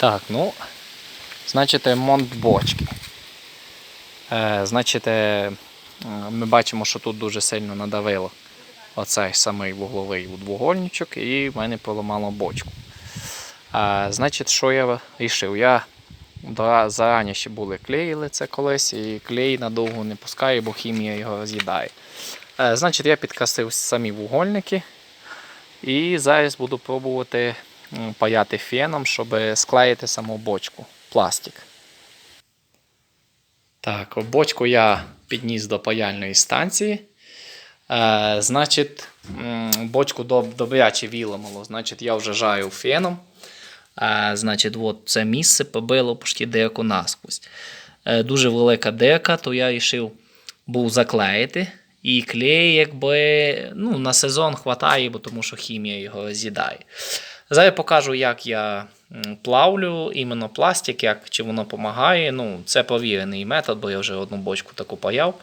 Так, ну, значить, монт бочки. Е, значить, е, ми бачимо, що тут дуже сильно надавило оцей самий вугловий двугольничок, і в мене поламало бочку. Е, значить, що я вирішив? Я зарані ще були клеїли це колись, і клей надовго не пускає, бо хімія його з'їдає. Е, значить, я підкасив самі вугольники. І зараз буду пробувати паяти феном, щоб склеїти саму бочку. Пластик. Так, бочку я підніс до паяльної станції. Е, значить, бочку добряче віламало. Значить, я вже жаю феном. Е, значить, от це місце побило почти деяку насквозь. Е, дуже велика дека, то я вирішив був заклеїти. І клей, якби ну, на сезон хватає, бо тому що хімія його з'їдає. Зараз я покажу, як я плавлю іменно пластик, як, чи воно допомагає. Ну, це провірений метод, бо я вже одну бочку таку паяв.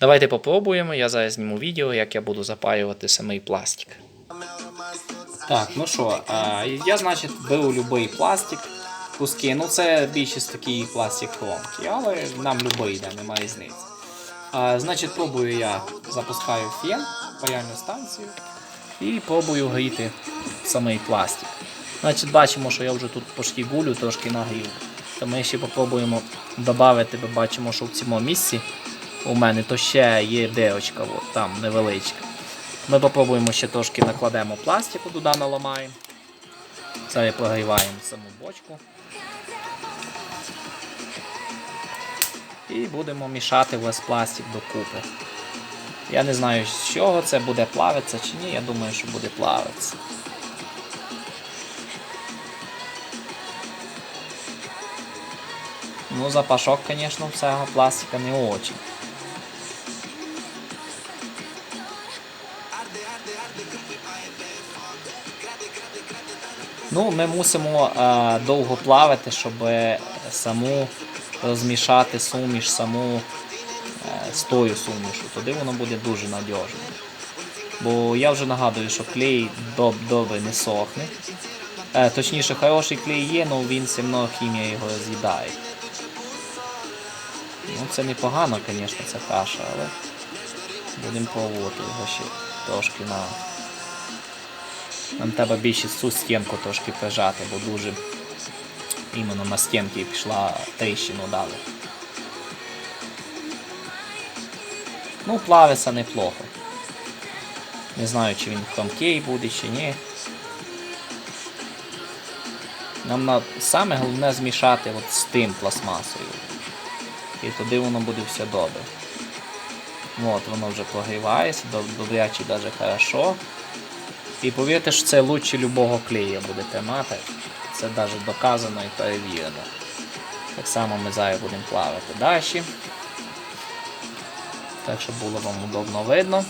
Давайте попробуємо. Я зараз зніму відео, як я буду запаювати самий пластик. Так, ну що, я, значить, беру будь-який пластик, куски. Ну, це більшість такий пластик хромкий, але нам будь-який йде, немає різниці. А, значить, пробую я запускаю фен, паяльну станцію і пробую гріти самий пластик. Значить, бачимо, що я вже тут почти гулю трошки нагрів. То ми ще попробуємо додати, бо бачимо, що в цьому місці у мене то ще є дирочка, от там невеличка. Ми попробуємо ще трошки накладемо пластику, туди наламаємо. Зараз прогріваємо саму бочку. І будемо мішати весь пластик докупи. Я не знаю, з чого це буде плавитися чи ні, я думаю, що буде плавитися. Ну, запашок, звісно, цього пластика не очень. Ну, ми мусимо е, довго плавати, щоб саму розмішати суміш, саму е, з тою сумішу. Тоді воно буде дуже надіжно. Бо я вже нагадую, що клей доб, добре не сохне. Е, точніше, хороший клей є, але він все одно хімія його з'їдає. Ну, це непогано, звісно, це каша, але будемо пробувати його ще трошки на. Нам треба більше цю стінку трошки прижати, бо дуже іменно на стінки пішла тріщину дали. Ну, плавиться неплохо. Не знаю, чи він хромкий буде, чи ні. Нам на... саме головне змішати от з тим пластмасою. І тоді воно буде все добре. От, воно вже прогрівається, добряче навіть хорошо. І повірте, що це лучше любого клея будете мати. Це навіть доказано і перевірено. Так само ми зараз будемо плавати далі. Так, щоб було вам удобно видно.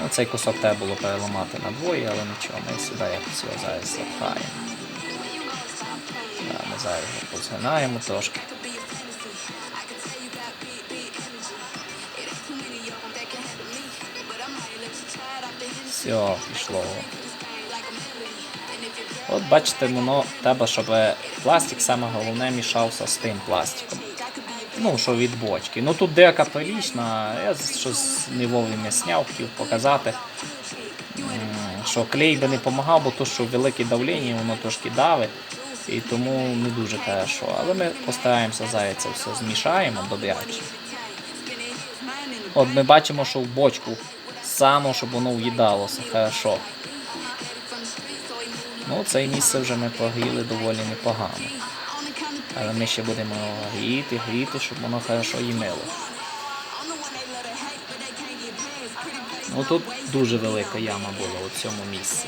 Ну, цей кусок треба було переламати на двоє, але нічого, ми сюди якось його зараз запхаємо. Да, ми зараз його позгинаємо трошки. Все, пішло. От бачите, воно треба, щоб пластик саме головне мішався з тим пластиком. Ну, що від бочки. Ну тут дека прилічна, я щось не вовремя сняв, хотів показати, що клей би не допомагав, бо то, що велике давлення, воно трошки давить. І тому не дуже хорошо. Але ми постараємося зараз це все змішаємо добряче. От ми бачимо, що в бочку само, щоб воно в'їдалося хорошо. Ну, це місце вже ми прогріли доволі непогано. Але ми ще будемо гріти, гріти, щоб воно хорошо їмило. Ну тут дуже велика яма була у цьому місці.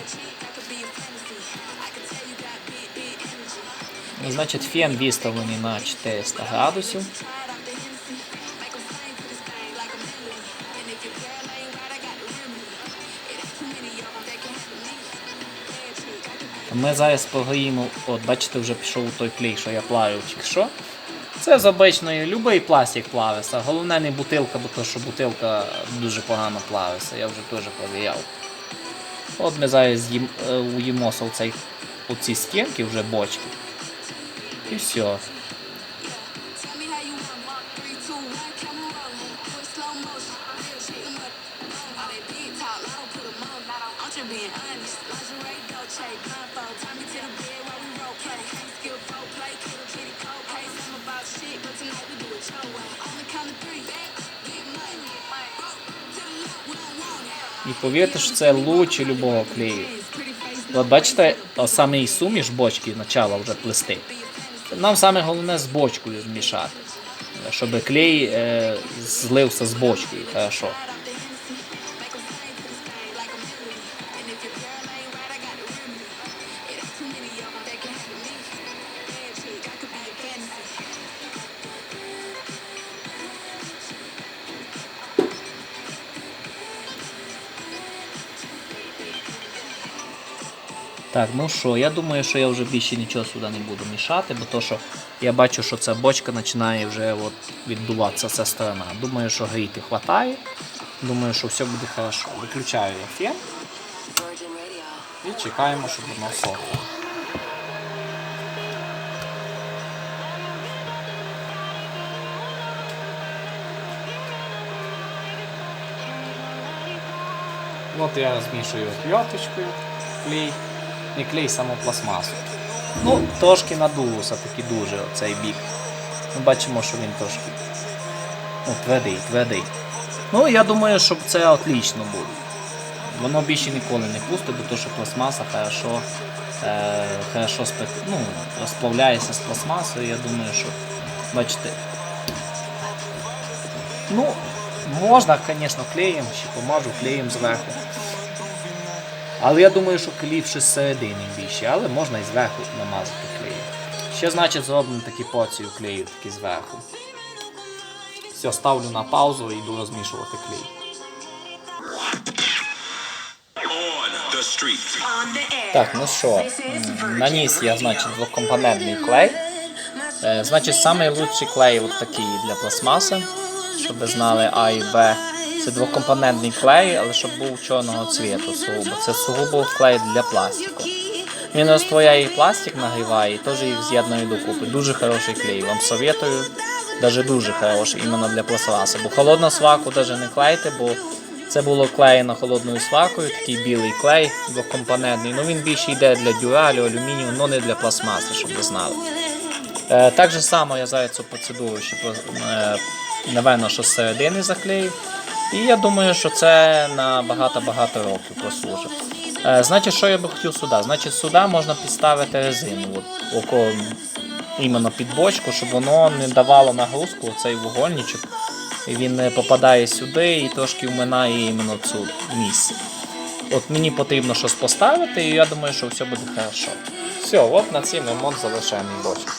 Ну, значить, фен виставлений на 400 градусів. Ми зараз прогріємо, от бачите, вже пішов той клей, що я плавив тільки що. Це з обичної, любий пластик плавиться. Головне не бутилка, бо то, що бутилка дуже погано плавиться, я вже теж повіяв. От ми зараз е, уїмося в цей, у ці стінки вже бочки. І все. Tell me how you want Mark 3, 2, 1, camera rolling. Do it slow motion. Real shit, you know. All that big talk, I don't put 'em on. I'm just being honest. І повірте, що це лучше любого клею. От бачите, саме і суміш бочки почала вже плести. Нам саме головне з бочкою змішати, щоб клей е, злився з бочкою. Хорошо. Так, ну що, я думаю, що я вже більше нічого сюди не буду мішати, бо то, що я бачу, що ця бочка починає вже от віддуватися ця сторона. Думаю, що гріти хватає. Думаю, що все буде хорошо. Виключаю я фен і чекаємо, щоб воно сохло. От я змішую отверточкою клей. Не клей, саму пластмасу. Ну, трошки надулося таки дуже цей бік. Ми бачимо, що він трошки ну, твердий, твердий. Ну, я думаю, що це отлично буде. Воно більше ніколи не пусте, бо то, що пластмаса хорошо, е, хорошо спек... ну, розплавляється з пластмасою. Я думаю, що бачите. Ну, можна, звісно, клеєм, ще помажу клеєм зверху. Але я думаю, що кліпше з середини більше, але можна і зверху намазати клеєм. Ще, значить, зроблено такі порцію клею такі зверху. Все, ставлю на паузу і йду розмішувати клей. Так, ну що, наніс я, значить, двокомпонентний клей. Е, Значить, лучший клей от такий для пластмаси, щоб ви знали А і Б. Це двокомпонентний клей, але щоб був чорного цвіту сугубо. Це сугубо клей для пластику. Він розтворяє і пластик нагріває, і теж їх з'єднує докупи. Дуже хороший клей. Вам советую. Даже дуже хороший, іменно для пластмаси. Бо холодну сварку навіть не клейте, бо це було клеєно холодною сваркою, такий білий клей двокомпонентний. Ну він більше йде для дюралю, алюмінію, але не для пластмаси, щоб ви знали. Е, так же само я зараз цю процедуру ще е, напевно, що з середини заклею. І я думаю, що це на багато-багато років прослужить. Е, значить, що я би хотів сюди? Значить, сюди можна підставити резину, от, около, іменно під бочку, щоб воно не давало нагрузку, оцей вугольничок. І він е, попадає сюди і трошки вминає іменно цю місце. От мені потрібно щось поставити, і я думаю, що все буде хорошо. Все, от на цей ремонт залишаємо бочку.